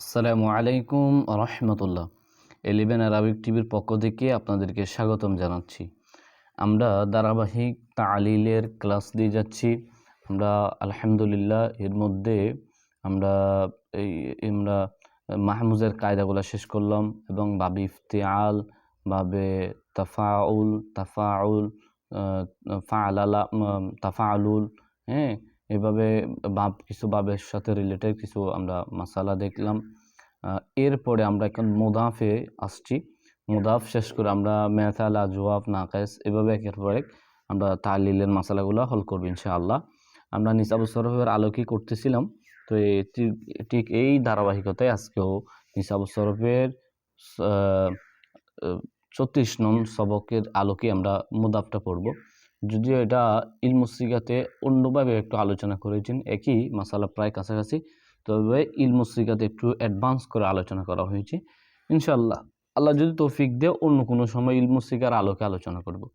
আসসালামু আলাইকুম রহমতুল্লাহ। Eleven Arabic টিভির পক্ষ থেকে আপনাদেরকে স্বাগতম জানাচ্ছি। আমরা ধারাবাহিক তালিলের ক্লাস দিয়ে যাচ্ছি। আমরা আলহামদুলিল্লাহ এর মধ্যে আমরা এই, আমরা মাহমুজের কায়দাগুলো শেষ করলাম এবং বাবে ইফতিয়াল বাবে তাফাউল তাফাউল ফাআলালা তাফাআলুল হ্যাঁ এভাবে বাপ কিছু বাবের সাথে রিলেটেড কিছু আমরা মাসালা দেখলাম। এরপরে আমরা এখন মুদাফে আসছি। মুদাফ শেষ করে আমরা মেথালা জোয়াব নাকাস এভাবে একের পর এক আমরা তালিলের মাসালাগুলো হল করব ইনশাআল্লাহ। আমরা নিসাবু সরফের আলোকই করতেছিলাম, তো ঠিক- এই ধারাবাহিকতায় আজকেও নিসাবু সরফের চৌত্রিশ নং সবকের আলোকে আমরা মুদাফটা পড়ব। যদিও এটা ইলমুসিগাতে অন্যভাবে একটু আলোচনা করেছেন, একই মাসালা প্রায় কাছাকাছি। তবে ইলমুসিগাতে একটু অ্যাডভান্স করে আলোচনা করা হয়েছে। ইনশাল্লাহ আল্লাহ যদি তৌফিক দিয়ে, অন্য কোনো সময় ইলমুসিগার আলোকে আলোচনা করব।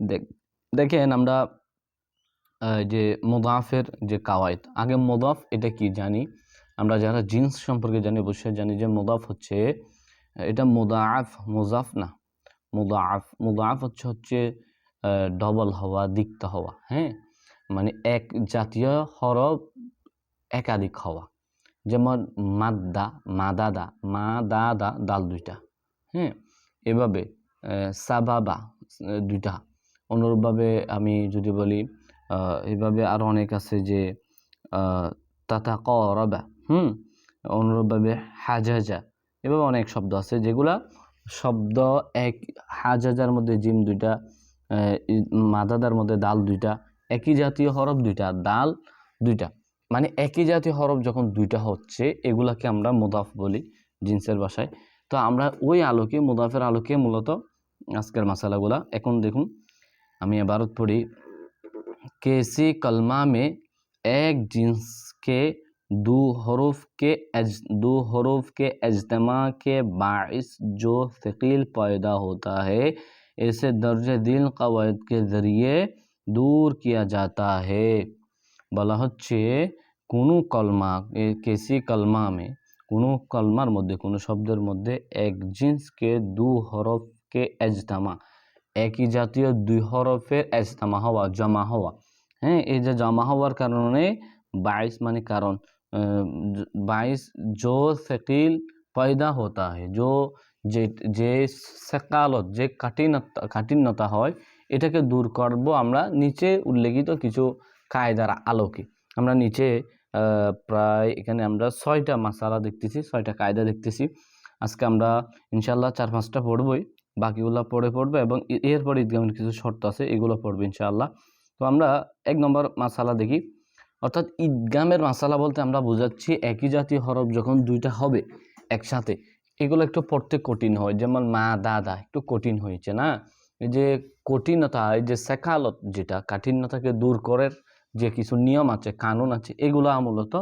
দেখ- দেখেন আমরা যে মোদাফের যে কাওয়ায়ত আগে মোদাফ এটা কি জানি? আমরা যারা জিন্স সম্পর্কে জানি, অবশ্যই জানি যে মোদাফ হচ্ছে, এটা মোদাআফ, মোজাফ না, মোদাআফ। মোদাআফ হচ্ছে হচ্ছে ডবল হওয়া দিক্ত হওয়া হ্যাঁ? মানে এক জাতীয় হরফ একাধিক হওয়া। যেমন মাদ্দা মা দা দা দাল দুইটা হ্যাঁ? এভাবে সাবাবা দুইটা। অনুরূপভাবে আমি যদি বলি এভাবে আরও অনেক আছে যে তাতা করবা হুম? অনুরূপভাবে হাজাজা, এভাবে অনেক শব্দ আছে যেগুলা শব্দ এক হাজাজার মধ্যে জিম দুইটা মাদাদার মধ্যে দাল দুইটা একই জাতীয় হরফ দুইটা দাল দুইটা মানে একই জাতীয় হরফ যখন দুইটা হচ্ছে এগুলাকে আমরা মুদাফ বলি জিন্সের ভাষায় তো আমরা ওই আলোকে মুদাফের আলোকে মূলত আজকের মশালাগুলা এখন দেখুন আমি এবারত পড়ি কেসি कलमा में एक जिन्स के दो हरूफ के अज दो हरूफ के अजतमा के बाइस जो शकील पैदा होता है इसे दर्ज दिल कवायद के ज़रिए दूर किया जाता है বলা হচ্ছে কোনো কলমা এ কেসি কলমা মে কোনো কলমার মধ্যে কোনো শব্দের মধ্যে এক জিন্সকে দু হরফকে এজতামা একই জাতীয় দুই হরফের এজতামা হওয়া জমা হওয়া হ্যাঁ এই যে জমা হওয়ার কারণে বাইশ মানে কারণ বাইশ জো সেকিল পয়দা হতা হয় জো যে যে সেকালত, যে কাঠিনতা কাঠিন্যতা হয়, এটাকে দূর করব আমরা নিচে উল্লেখিত কিছু কায়দার আলোকে। আমরা নিচে প্রায় এখানে আমরা ছয়টা মাসালা দেখতেছি, ছয়টা কায়দা দেখতেছি। আজকে আমরা ইনশাল্লাহ চার পাঁচটা পড়বই, বাকিগুলো পড়ে পড়বে এবং এরপর ঈদগামের কিছু শর্ত আছে, এগুলো পড়বে ইনশাআল্লাহ। তো আমরা এক নম্বর মাসালা দেখি, অর্থাৎ ঈদগামের মাসালা বলতে আমরা বোঝাচ্ছি একই জাতীয় হরফ যখন দুইটা হবে একসাথে এগুলো একটু পড়তে কঠিন হয় যেমন মা দাদা একটু কঠিন হয়েছে না এই যে কঠিনতা এই যে সেকালত যেটা কাঠিন্যতাকে দূর করার যে কিছু নিয়ম আছে কানুন আছে এগুলো মূলত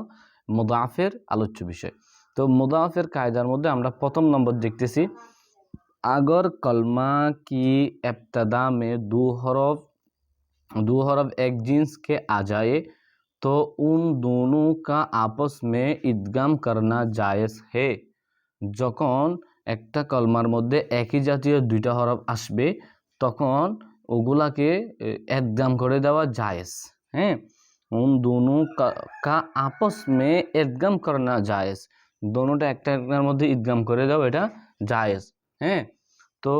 মোদাফের আলোচ্য বিষয় তো মোদাফের কায়দার মধ্যে আমরা প্রথম নম্বর দেখতেছি আগর কলমা কি এবতদা মে দু হরফ दो हरफ एक जिन्स के आ जाए तो उन दोनों का आपस में इदगाम करना जायज़ है যখন একটা কলমার মধ্যে একই জাতীয় দুইটা হরফ আসবে, তখন ওগুলাকে একদাম করে দেওয়া জায়েজ। হ্যাঁ? উন দোনো কা আপস মে একদম করনা জায়েজ। দোনোটা একটা একটার মধ্যে ঈদগাম করে দাও, এটা জায়েজ। হ্যাঁ? তো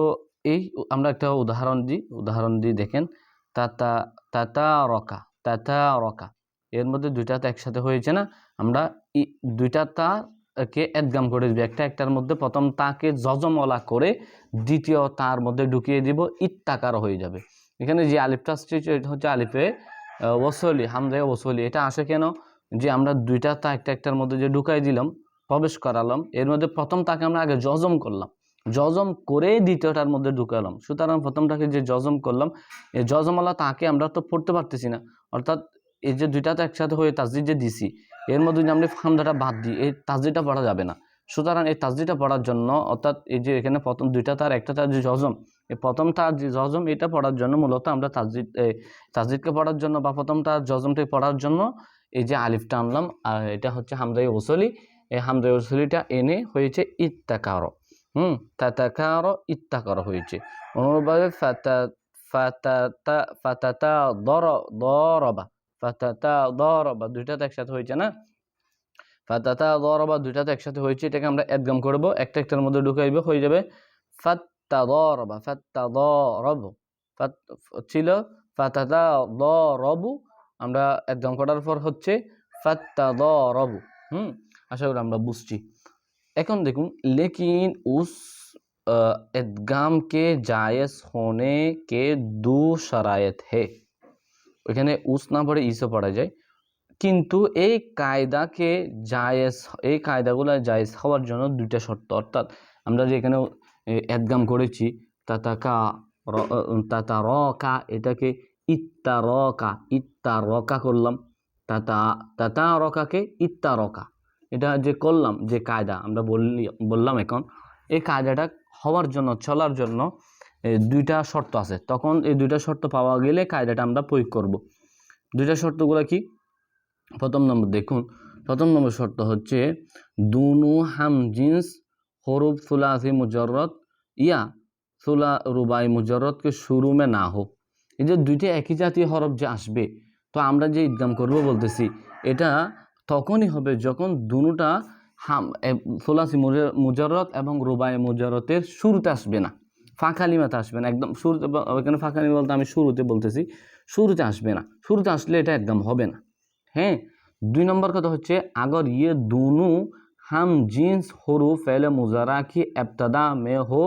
এই আমরা একটা উদাহরণ দিই উদাহরণ দিই দেখেন। তাতা তাতা রকা তাতা রকা। এর মধ্যে দুইটা তো একসাথে হয়েছে না? আমরা দুইটা তা কে একদম করে দিব। একটা একটার মধ্যে প্রথম তাকে জজমলা করে দ্বিতীয় তার মধ্যে ঢুকিয়ে দিব, ইত্তাকার হয়ে যাবে। এখানে যে আলিফটা এটা হচ্ছে আলিফে ওসলি, হামজায় ওসলি। এটা আসে কেন? যে আমরা দুইটা তা একটা একটার মধ্যে যে ঢুকাই দিলাম, প্রবেশ করালাম, এর মধ্যে প্রথম তাকে আমরা আগে জজম করলাম। জজম করে দ্বিতীয়টার মধ্যে ঢুকালাম। সুতরাং প্রথমটাকে যে জজম করলাম এই জজমালা তাকে আমরা তো পড়তে পারতেছি না। অর্থাৎ এই যে দুইটা তো একসাথে হয়ে তাসজিদ যে দিছি, এর মধ্যে যদি আমরা হামদাটা বাদ দিই, এই তাসজিদটা পড়া যাবে না। সুতরাং এই তাসজিদটা পড়ার জন্য, অর্থাৎ এই যে এখানে প্রথম দুইটা তার, একটা তার যে জজম এই প্রথম তার যে জজম এটা পড়ার জন্য মূলত আমরা তাসজিদ এই তাসজিদকে পড়ার জন্য বা প্রথম তার জজমটাকে পড়ার জন্য এই যে আলিফটা আনলাম, আর এটা হচ্ছে হামদাই ওসলি। এই হামদাই ওসলিটা এনে হয়েছে ইত্তাকার। হুম তাতাকার ইত্তাকার হয়েছে। অনুরূপভাবে ফাতা, ফাতাতা ফাতাতা দর, দরবা। ফাতাতা দরবা দুইটাতে একসাথে হয়েছে না ফাতাতা দরবা দুইটাতে একসাথে হয়েছে এটাকে আমরা একদম করব একটা একটার মধ্যে ঢুকাইবে হয়ে যাবে ফাত্তা দরবা ফাত্তা দরব ফাত ছিল ফাতাতা দরবু আমরা একদম করার পর হচ্ছে ফাত্তা দরবু হুম আশা করি আমরা বুঝছি এখন দেখুন लेकिन उस इदगाम के जायज़ होने के दो शरायत है ওইখানে উস না পড়ে ইসও পড়া যায়। কিন্তু এই কায়দাকে জায়েজ, এই কায়দাগুলো জায়েজ হওয়ার জন্য দুইটা শর্ত। অর্থাৎ আমরা যে এখানে এদগাম করেছি, তাতাকা তাতা র কা এটাকে ইত্তা কা ইত্তা রকা করলাম। তাতা তাতা রকাকে ইত্তা রকা এটা যে করলাম, যে কায়দা, আমরা বললি, বললাম এখন, এই কায়দাটা হওয়ার জন্য, চলার জন্য দুইটা শর্ত আছে। তখন এই দুইটা শর্ত পাওয়া গেলে কায়দাটা আমরা প্রয়োগ করব। দুইটা শর্তগুলো কি? প্রথম নম্বর দেখুন, প্রথম নম্বর শর্ত হচ্ছে দুনু হাম জিন্স হরুফ সুলাসি মুজরত ইয়া সুলা রুবাই মুজরত কে শুরু মে না হোক। এই যে দুইটা একই জাতীয় হরফ যে আসবে, তো আমরা যে ইদগাম করব বলতেছি, এটা তখনই হবে যখন দুটা হাম সোলাসি মুজরত এবং রুবাই মুজরতের শুরুতে আসবে না। ফাঁকালিমাতে আসবে না একদম শুরুতে ব- এখানে ফাঁকালিমা বলতে আমি শুরুতে বলতেছি শুরুতে আসবে না শুরুতে আসলে এটা একদম হবে না হ্যাঁ দুই নম্বর কথা হচ্ছে আগর ইয়ে দুনু हम जीन्स हरूफ फ़ैल मुज़रा की इब्तदा में हो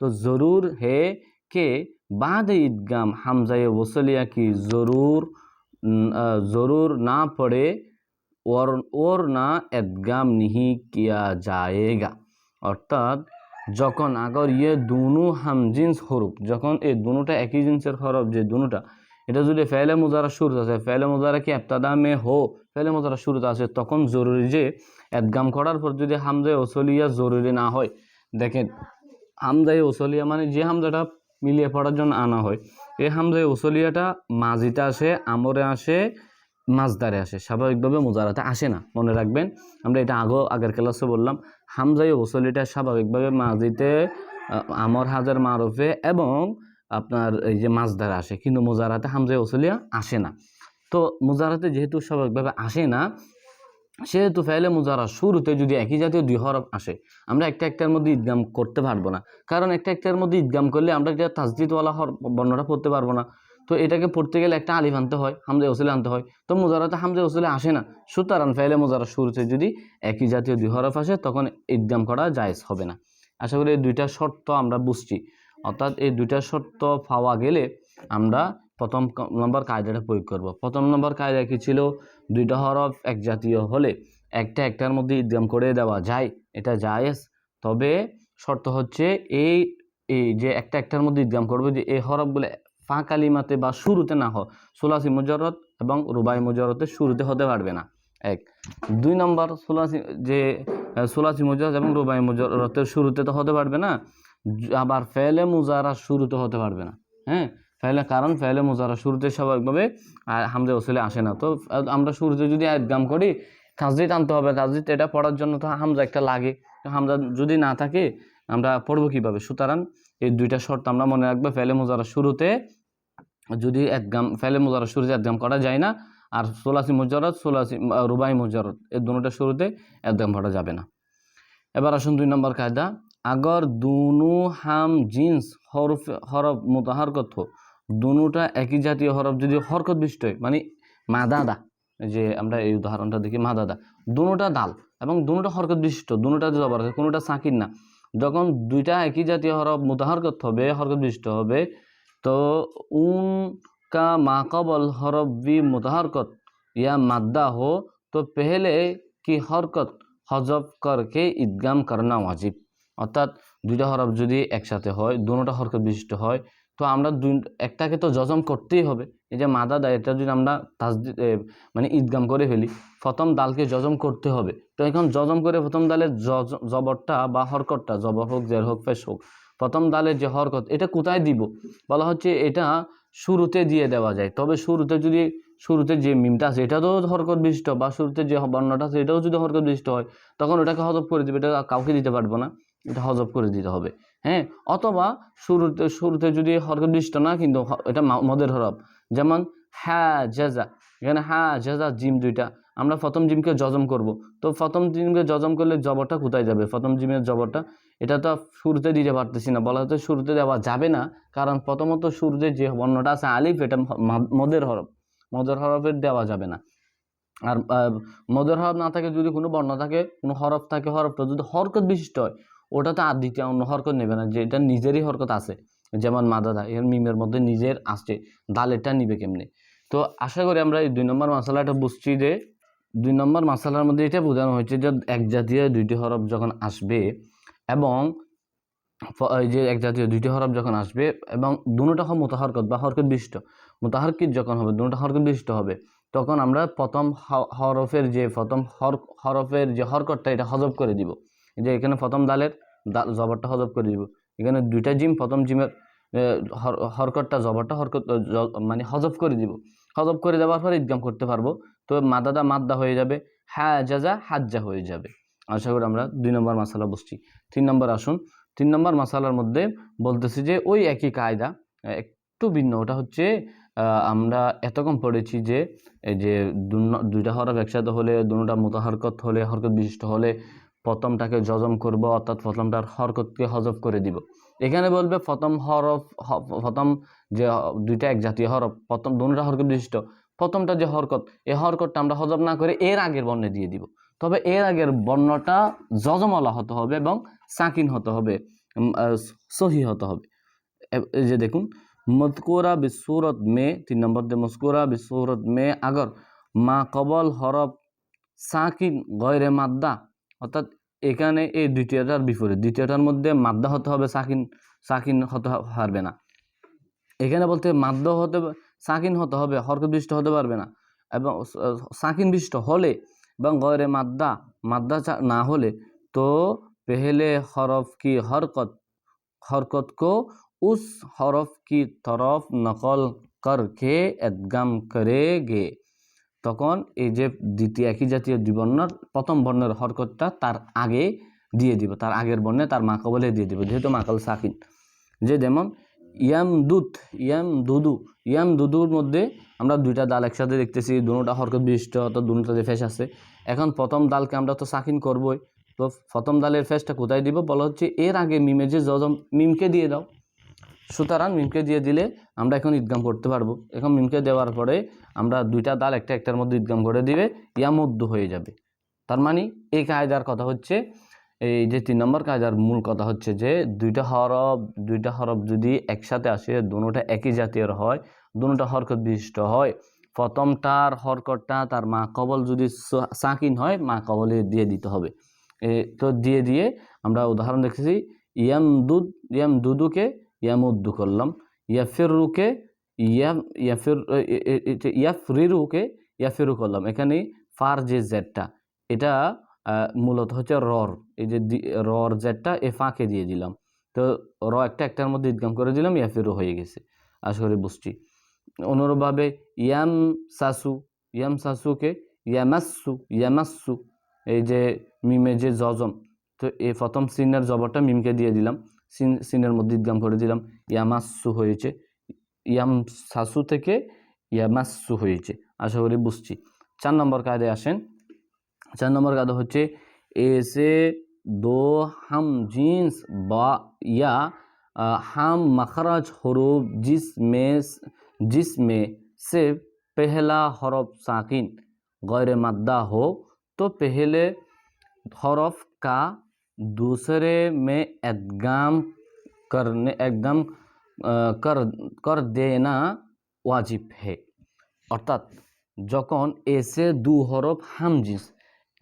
तो ज़रूर है कि बाद इदगाम हमज़ा वसलिया की ज़रूर न- अ, ज़रूर ना पड़े और और না এদগাম নিহি কিয়া যায়গা অর্থাৎ যখন আগর ইয়ে দুনু হাম জিন্স হরুফ যখন এই দুনুটা একই জিন্সের হরফ যে দুনুটা, এটা যদি ফেলে মুজারা শুরুতে আছে ফেলে মুজারা কি এফতাদা মে হো ফেলে মুজারা শুরুতে আছে, তখন জরুরি যে এদগাম করার পর যদি হামজায় ওসলিয়া জরুরি না হয়। দেখেন হামজায় ওসলিয়া মানে যে হামজাটা মিলিয়ে পড়ার জন্য আনা হয়, এই হামজায় ওসলিয়াটা মাজিতে আসে, আমরে আসে, মাজদারে আসে, স্বাভাবিকভাবে মোজারাতে আসে না, মনে রাখবেন। আমরা এটা আগেও আগের ক্লাসে বললাম হামজাই ওসলিটা স্বাভাবিকভাবে মাজিতে আমর হাজার মারুফে এবং আপনার এই যে মাজদারে আসে, কিন্তু মুজারাতে হামজাই ওসলিয়া আসে না। তো মুজারাতে যেহেতু স্বাভাবিকভাবে আসে না, সেহেতু ফেলে মুজারা শুরুতে যদি একই জাতীয় দুই হরফ আসে, আমরা একটা একটার মধ্যে ঈদগাম করতে পারব না। কারণ একটা একটার মধ্যে ঈদগাম করলে আমরা এটা তাজদিদওয়ালা হর বর্ণটা পড়তে পারব না। তো এটাকে পড়তে গেলে একটা আলিফ আনতে হয়, হামজা ওসলে আনতে হয়। তো মোজারাতে হামজা ওসলে আসে না। সুতরাং ফেলে মুজারা শুরুতে যদি একই জাতীয় দুই হরফ আসে, তখন ঈদগাম করা জায়েজ হবে না। আশা করি এই দুইটা শর্ত আমরা বুঝছি। অর্থাৎ এই দুইটা শর্ত পাওয়া গেলে আমরা প্রথম নম্বর কায়দাটা প্রয়োগ করব। প্রথম নম্বর কায়দা কি ছিল? দুইটা হরফ এক জাতীয় হলে একটা একটার মধ্যে ঈদগাম করে দেওয়া যায়, এটা জায়েজ। তবে শর্ত হচ্ছে এই এই যে একটা একটার মধ্যে ঈদগাম করবে যে এই হরফগুলো ফা কালিমাতে বা শুরুতে না হয় সোলাসি মুজারত এবং রুবাই মুজারতের শুরুতে হতে পারবে না। এক। দুই নম্বর, সোলাসি, যে সোলাসি মুজারত এবং রুবাই মুজারতের শুরুতে তো হতে পারবে না। আবার ফেলে মুজারা শুরুতে হতে পারবে না। হ্যাঁ? ফেলে কারণ ফেলে মুজারা শুরুতে স্বাভাবিকভাবে হামজা ওসলে আসে না। তো আমরা শুরুতে যদি একদম করি, তাজদিদ আনতে হবে। তাজদিদ এটা পড়ার জন্য তো হামজা একটা লাগে। হামজা যদি না থাকে, আমরা পড়ব কীভাবে? সুতরাং এই দুইটা শর্ত আমরা মনে রাখব, ফেলে মুজারা শুরুতে যদি একগাম ফেলে মুজারা শুরুতে একদম করা যায় না, আর সোলাসি মুজারত, সোলাসি রুবাই মুজারত, এই দুটোটা শুরুতে একদম পড়া যাবে না। এবার আসুন দুই নম্বর কায়দা। আগর, দুনু, হাম, জিন্স, হরফ হরফ মুতাহারকত হো দুনুটা একই জাতীয় হরফ যদি হরকত বিষ্ট হয় মানে এই যে আমরা এই উদাহরণটা দেখি মাদাদা। দুনুটা দাল এবং দুনুটা হরকত বিশিষ্ট, দুনুটা জবর, কোনোটা সাকির না। যখন দুইটা একই জাতীয় হরফ মুতাহারকত হবে হরকত বিশিষ্ট হবে তো উন का माकबल हरफ भी मुतहरकत या मादा हो तो पहले की हरकत হজব করকে ঈদগাম করনা ওয়াজিব অর্থাৎ দুইটা হরফ যদি একসাথে হয় দুটোটা হরকত বিশিষ্ট হয় তো আমরা দুই একটাকে তো জজম করতেই হবে এই যে মাদা দা এটা যদি আমরা তাজদি এ, মানে ঈদগাম করে ফেলি প্রথম দালকে জজম করতে হবে তো এখন জজম করে প্রথম দালের জবরটা বা হরকতটা জবর হোক, জের হোক, ফেস হোক, প্রথম দালের যে হরকত, এটা কোথায় দিব? বলা হচ্ছে এটা শুরুতে দিয়ে দেওয়া যায়। তবে শুরুতে যদি, শুরুতে যে মিমটা আছে এটাও হরকত বিশিষ্ট বা শুরুতে যে বর্ণটা আছে, এটাও যদি হরকত বিশিষ্ট হয়, তখন ওটাকে হজব করে দিবে, এটা কাউকে দিতে পারব না, এটা হজব করে দিতে হবে। হ্যাঁ? অথবা শুরুতে শুরুতে যদি হরকত বিশিষ্ট না, কিন্তু এটা মদের হরফ, যেমন হ্যাঁ জেজা, এখানে হ্যাঁ জেজা, জিম দুইটা আমরা প্রথম জিমকে জজম করব। তো প্রথম জিমকে জজম করলে জবরটা কোথায় যাবে? প্রথম জিমের জবরটা, এটা তো শুরুতে দিতে পারতেছি না। বলা হচ্ছে শুরুতে দেওয়া যাবে না, কারণ প্রথমত শুরুতে যে বর্ণটা আছে আলিফ, এটা মদের হরফ। মদের হরফের দেওয়া যাবে না। আর মদের হরফ না থাকে যদি কোনো বর্ণ থাকে, কোনো হরফ থাকে, হরফটা যদি হরকত বিশিষ্ট হয়, ওটা তো আর দ্বিতীয় অন্য হরকত নেবে না, যে এটা নিজেরই হরকত আছে। যেমন মাদাদা, এর মিমের মধ্যে নিজের আসছে, দালেরটা নিবে কেমনে? তো আশা করি আমরা এই দুই নম্বর মশলাটা বুঝছি যে দুই নম্বর মশলার মধ্যে এটা বোঝানো হয়েছে যে এক জাতীয় দুইটি হরফ যখন আসবে এবং এই যে এক জাতীয় দুইটি হরফ যখন আসবে এবং দুটোটা হবে মোতাহরকত বা হরকত বিশিষ্ট, মোতাহরকিত যখন হবে, দুটো হরকত বিশিষ্ট হবে, তখন আমরা প্রথম হরফের যে প্রথম হর, হরফের যে হরকতটা, এটা হজব করে দিব। যে এখানে প্রথম দালের জবরটা হজব করে দিব। এখানে দুইটা জিম, প্রথম জিমের হরকতটা, জবরটা, হরকত মানে হজব করে দিব। হজব করে দেওয়ার পর ইদগাম করতে পারব। তো মাদাদা মাদ্দা হয়ে যাবে হ্যাঁ জাজা হাজ্জা হয়ে যাবে। আশা করি আমরা দুই নম্বর মশালা বুঝছি। তিন নম্বর আসুন। তিন নম্বর মশালার মধ্যে বলতেছি যে ওই একই কায়দা, একটু ভিন্ন। ওটা হচ্ছে আমরা এতক্ষণ পড়েছি যে, এই যে দুইটা হরফ একসাথে হলে, দুটা মোতাহরকত হলে, হরকত বিশিষ্ট হলে, প্রথমটাকে জজম করব, অর্থাৎ প্রথমটার হরকতকে হজব করে দিব। এখানে বলবে প্রথম হরফ প্রথম যে দুইটা এক জাতীয় হরফ, প্রথম দুটা হরকত বিশিষ্ট প্রথমটা যে হরকত এই হরকতটা আমরা হজব না করে এর আগের বর্ণে দিয়ে দিব। তবে এর আগের বর্ণটা জজমলা হতে হবে এবং সাকিন হতে হবে সহি হতে হবে। এই যে দেখুন মজকুরা বিসুরত মে, তিন নম্বর দিয়ে মজকুরা বিসুরত মে আগর, মা কবল হরফ সাকিন গয়রে মাদ্দা। অর্থাৎ এখানে এই দ্বিতীয়টার বিপরীত, দ্বিতীয়টার মধ্যে মাদ্দা হতে হবে, সাকিন সাকিন হতে পারবে না। এখানে বলতে মাদ্দা হতে সাকিন হতে হবে হরকত বিশিষ্ট হতে পারবে না এবং স- সাকিন বিশিষ্ট হলে এবং গয়রে মাদ্দা মাদ্দা চা- না হলে তো পেহলে হরফ কি হরকত हरकत को उस हरफ की तरफ नकल करके এদগাম করেগে তখন এই যে দ্বিতীয় একই জাতীয় দ্বিবর্ণের প্রথম বর্ণের হরকতটা তার আগে দিয়ে দিব তার আগের বর্ণে তার মাকবলে দিয়ে দিব যেহেতু মাকাল সাকিন যে যেমন ইয়াম দুধ ইয়াম দুদু ইয়াম দুদুর মধ্যে আমরা দুইটা দাল একসাথে দেখতেছি, দুটা হরকত বিশিষ্ট, অর্থাৎ দুটাতে ফেস আছে। এখন প্রথম দালকে আমরা তো সাকিন করবই। তো প্রথম দালের ফেসটা কোথায় দিব? বলা হচ্ছে এর আগে মিমে যে জজম, মিমকে দিয়ে দাও। সুতরাং মিমকে দিয়ে দিলে আমরা এখন ঈদগাম করতে পারব। এখন মিমকে দেওয়ার পরে আমরা দুইটা দাল একটা একটার মধ্যে ঈদগাম করে দিবে, ইয়ামুদ্দু হয়ে যাবে। তার মানে এই কায়দার কথা হচ্ছে এই যে তিন নম্বর কায়দার মূল কথা হচ্ছে যে দুইটা হরফ দুইটা হরফ যদি একসাথে আসে দুটোটা একই জাতীয় হয় দুটোটা হরকত বিশিষ্ট হয়। প্রথমটার হরকতটা তার মা কবল যদি সাকিন হয় মা কবলে দিয়ে দিতে হবে। এ, তো দিয়ে দিয়ে আমরা উদাহরণ দেখেছি ইয়াম দুধ ইয়াম দুদুকে ইয়ামুদ্দু করলাম ইয়াফিরুকে ইয়াম ইয়াফির ইয়াফরিরুকে ইয়াফিরু করলাম। এখানে ফার যে জেডটা এটা মূলত হচ্ছে রর। এই যে রর জেডটা এ ফাঁকে দিয়ে দিলাম। তো র একটা একটার মধ্যে ইদগাম করে দিলাম ইয়াফিরু হয়ে গেছে। আশা করি বুঝছি। অনুরূপভাবে ইয়াম সাসু, ইয়াম সাসুকে ইয়ামাসু ইয়ামাসু, এই যে মিমে যে জজম, তো এই প্রথম সিনের জবরটা মিমকে দিয়ে দিলাম। সিন, সিনের মধ্যে ইদগাম করে দিলাম, ইয়ামাসু হয়েছে। ইয়াম সাসু থেকে ইয়ামাসু হয়েছে। আশা করি বুঝছি। চার নম্বর কায়দে আসেন। চার নম্বর কায়দা হচ্ছে এসে দো হাম জিন্স বা ইয়া আ, হাম मखरज हरूफ जिसमें जिसमें से पहला हरफ साकिन गैर मद्दा हो तो पहले हरफ का दूसरे में एदगाम करने एकदम कर कर देना वाजिब है অর্থাৎ যখন এসে দু হরফ হামজিস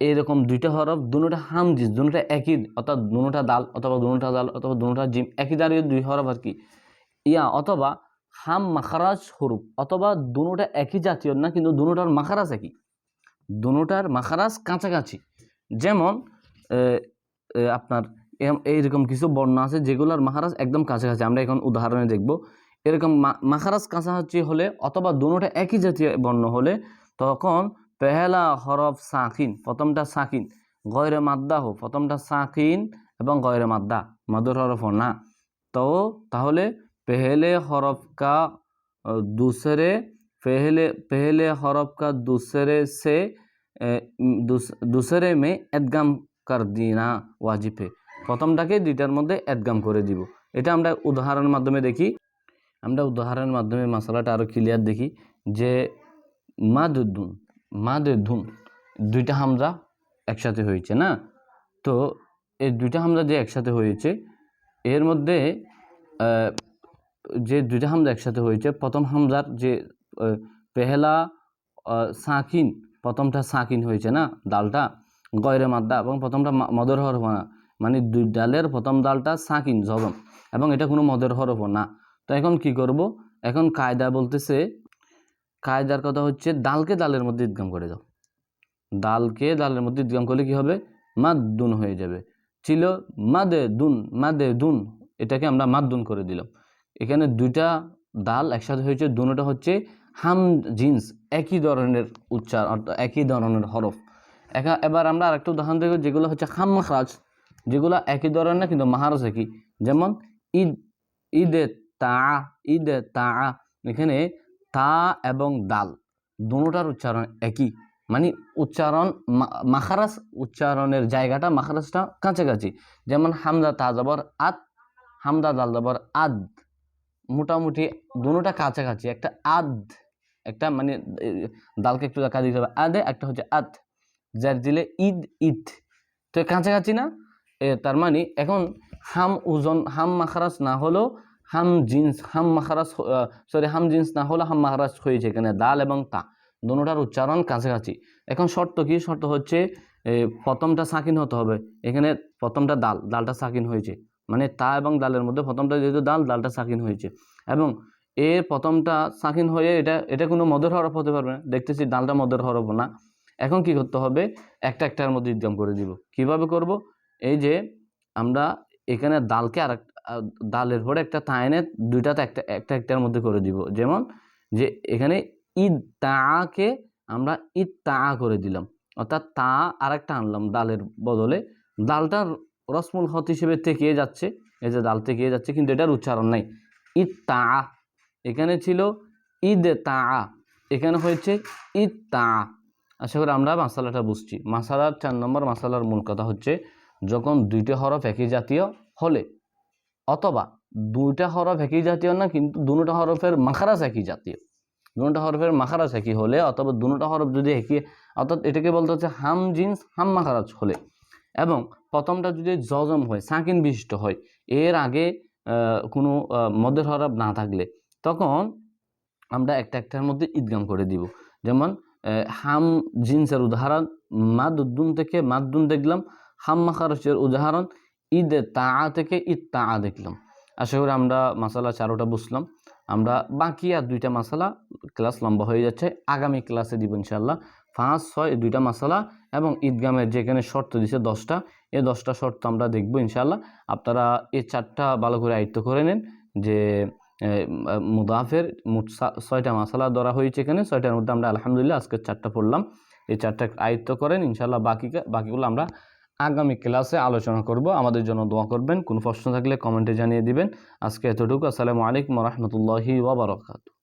এরকম দুইটা হরফ দুটা হামজিস দুটা একই, অর্থাৎ দুটা দাল, অথবা দুটা দাল, অথবা দুটা জিম, একই দাঁড়িয়ে দুই হরফ আর কি। ইয়া, অথবা হাম মাখারাজ হরুফ অথবা দুটা একই জাতীয় না, কিন্তু দুটার মাখারাজ একই। দুটার মাখারাজ কাছাকাছি। যেমন আপনার এইরকম কিছু বর্ণ আছে যেগুলোর মাখারাজ একদম কাছাকাছি, আমরা এখন উদাহরণে দেখব। এরকম মাখারাজ কাছাকাছি হলে অথবা দুটোটা একই জাতীয় বর্ণ হলে তখন পেহেলা হরফ সাকিন প্রথমটা সাকিন গয়রে মাদ্দা হো প্রথমটা সাকিন এবং গয়রে মাদ্দা মধুর হরফ हो না তো তাহলে পেহেলে হরফ কা अ, दूसरे पहले पहले हरफ का दूसरे से अ, दूस- दूसरे में এদগাম কর দিনা ওয়াজিব হে প্রথমটাকে দুইটার মধ্যে এদগাম করে দিব এটা আমরা উদাহরণের মাধ্যমে দেখি আমরা উদাহরণের মাধ্যমে মশলাটা আরও ক্লিয়ার দেখি যে মাদুদ্দুন মাদুদ্দুন দুইটা হামজা একসাথে হয়েছে, না? তো এই দুইটা হামজা যে একসাথে হয়েছে, এর মধ্যে যে দুইটা হামজা একসাথে হয়েছে, প্রথম হামজার যে পেহেলা সাকিন, প্রথমটা সাকিন হয়েছে, না? ডালটা গয়রে মাদ্দা এবং প্রথমটা মদের হরফ না। মানে দুই ডালের প্রথম ডালটা সাকিন জবম এবং এটা কোনো মদের হরফ না। তো এখন কি করব? এখন কায়দা বলতেছে কায়দার কথা হচ্ছে ডালকে ডালের মধ্যে ইদগাম করে দাও। ডালকে ডালের মধ্যে ইদগাম করলে কি হবে? মাদ্দুন হয়ে যাবে। ছিল মাদে দুন মাদে দুন এটাকে আমরা মাদ্দুন করে দিলাম। এখানে দুইটা ডাল একসাথে হয়েছে দুটোটা হচ্ছে হাম জিন্স, একই ধরনের উচ্চার অর্থাৎ একই ধরনের হরফ। একা, এবার আমরা আরেকটা উদাহরণ দেখব, যেগুলো হচ্ছে হাম মাখরাজ যেগুলো একই ধরনের কিন্তু মাহারাজ একই। যেমন ঈদ, ঈদে তা ঈদে তা, এখানে তা এবং দাল দুটোটার উচ্চারণ একই। মানে উচ্চারণ মাখারাস উচ্চারণের জায়গাটা মাখারাজটা কাছাকাছি। যেমন হামদা তা যাবর আত হামদা দাল যাবর আদ। মোটামুটি দুটোটা কাছাকাছি, একটা আদ, একটা মানে দালকে একটু দেখা দিতে হবে। আদে একটা হচ্ছে আদ, যার দিলে ঈদ ঈদ। তো কাছাকাছি না? তার মানে এখন হাম ওজন হাম মাখারাস না হলেও হাম জিন্স, হাম মাখারাজ সরি হাম জিন্স না হলে হাম মাখারাজ হয়েছে এখানে, দাল এবং তা। দুটার উচ্চারণ কাছাকাছি। এখন শর্ত কি? শর্ত হচ্ছে প্রথমটা সাকিন হতে হবে। এখানে প্রথমটা দাল, দালটা সাকিন হয়েছে। মানে তা এবং দালের মধ্যে প্রথমটা যেহেতু দাল, দালটা সাকিন হয়েছে। এবং এর প্রথমটা সাকিন হয়ে এটা এটা কোনো মদের হরফ হতে পারবে না। দেখতেছি ডালটা মদের হরফ না। এখন কি করতে হবে? একটা একটার মধ্যে ইদগাম করে দিব। কীভাবে করব? এই যে আমরা এখানে ডালকে আর ডালের পরে একটা তা এনে দুইটাতে একটা একটা একটার মধ্যে করে দিব। যেমন যে এখানে ঈদ তাকে আমরা ঈদ তা করে দিলাম। অর্থাৎ তা আর একটা আনলাম ডালের বদলে। ডালটা রসমুল হত হিসেবে থেকে যাচ্ছে। এই যে ডাল থেকে যাচ্ছে কিন্তু এটার উচ্চারণ নাই। ঈদ তা, এখানে ছিল ঈদ তা, এখানে হয়েছে ঈদ তা। আশা করি আমরা মাসালাটা বুঝছি। মাসালার চার নম্বর মাসালার মূল কথা হচ্ছে, যখন দুইটা হরফ একই জাতীয় হলে অথবা দুইটা হরফ একই জাতীয় না, কিন্তু দুটা হরফের মাখারাস একই জাতীয়। দুটা হরফের মাখারাজ একই হলে অথবা দুটা হরফ যদি একই, অর্থাৎ এটাকে বলতে হচ্ছে হাম জিন্স, হাম মাখারাজ হলে। এবং প্রথমটা যদি জজম হয়, সাকিন বিশিষ্ট হয়, এর আগে কোনো মদের হরফ না থাকলে, তখন আমরা একটা একটার মধ্যে ঈদগাম করে দিব। যেমন হাম জিন্সের উদাহরণ, মাদুদ্দুন থেকে মাদুন দেখলাম, হাম মাখারসের উদাহরণ ঈদ তা থেকে ঈদ তা দেখলাম। আশা করি আমরা মাসালা চারোটা বুঝলাম। আমরা বাকি আর দুইটা মাসালা ক্লাস লম্বা হয়ে যাচ্ছে। আগামী ক্লাসে দিব ইনশাল্লাহ পাঁচ, ছয় দুইটা মাসালা এবং ঈদগামের যেখানে শর্ত দিছে দশটা এই দশটা শর্ত আমরা দেখব ইনশাল্লাহ আপনারা এই চারটা ভালো করে আয়ত্ত করে নেন যে মুদাফের মোট ছয়টা মাসালা ধরা হয়েছে এখানে। ছয়টার মধ্যে আমরা আলহামদুলিল্লাহ আজকে চারটা পড়লাম। এই চারটা আয়ত্ত করেন ইনশাল্লাহ বাকি বাকিগুলো আমরা আগামী ক্লাসে আলোচনা করব। আমাদের জন্য দোয়া করবেন। কোনো প্রশ্ন থাকলে কমেন্টে জানিয়ে দিবেন। আজকে এতটুকু। আসসালামু আলাইকুম রহমতুল্লাহি ওবরাকাতু